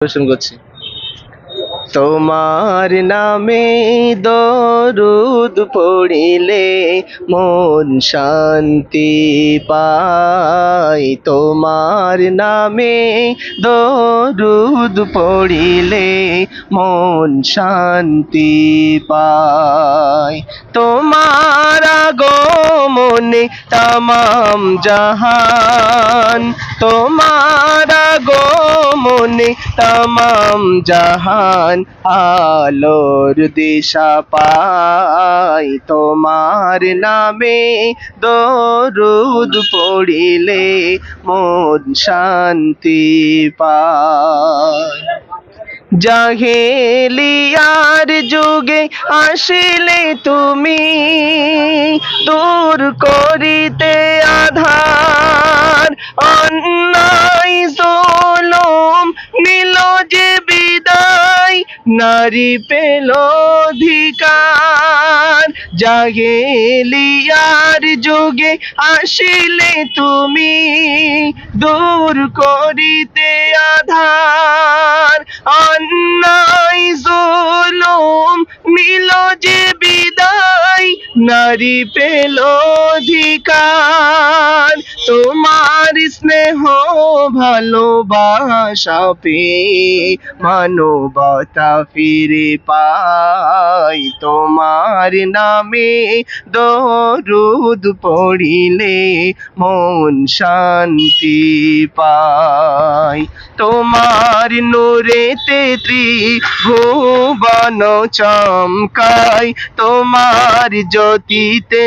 পরিবেশন করছি। তোমার নামে দরুদ পড়িলে মন শান্তি পায় তোমার নামে দরুদ পড়িলে মন শান্তি পায় তোমার আগমনে তামাম জাহান। তোমার আগমনে তামাম জাহান আলোর দিশা পাই। তোমার নামে দরুদ পড়িলে মন শান্তি পায়। জাহেলিয়ার যুগে আসিলে তুমি, দূর করিতে আধার, অন্যায় নারী পেল অধিকার জাহেলিয়ার যুগে আসিলে তুমি দূর করিতে আধার। অন্যায় জুলুম মিল যে নারী পেল অধিকার। তোমার স্নেহ ভালোবাসা পেয়ে মানবতা ফিরে পাই। তোমার নামে দরুদ পড়িলে মন শান্তি পায় তোমার নূরেতে ত্রিভুবন চমকায় তোমার জ্যোতিতে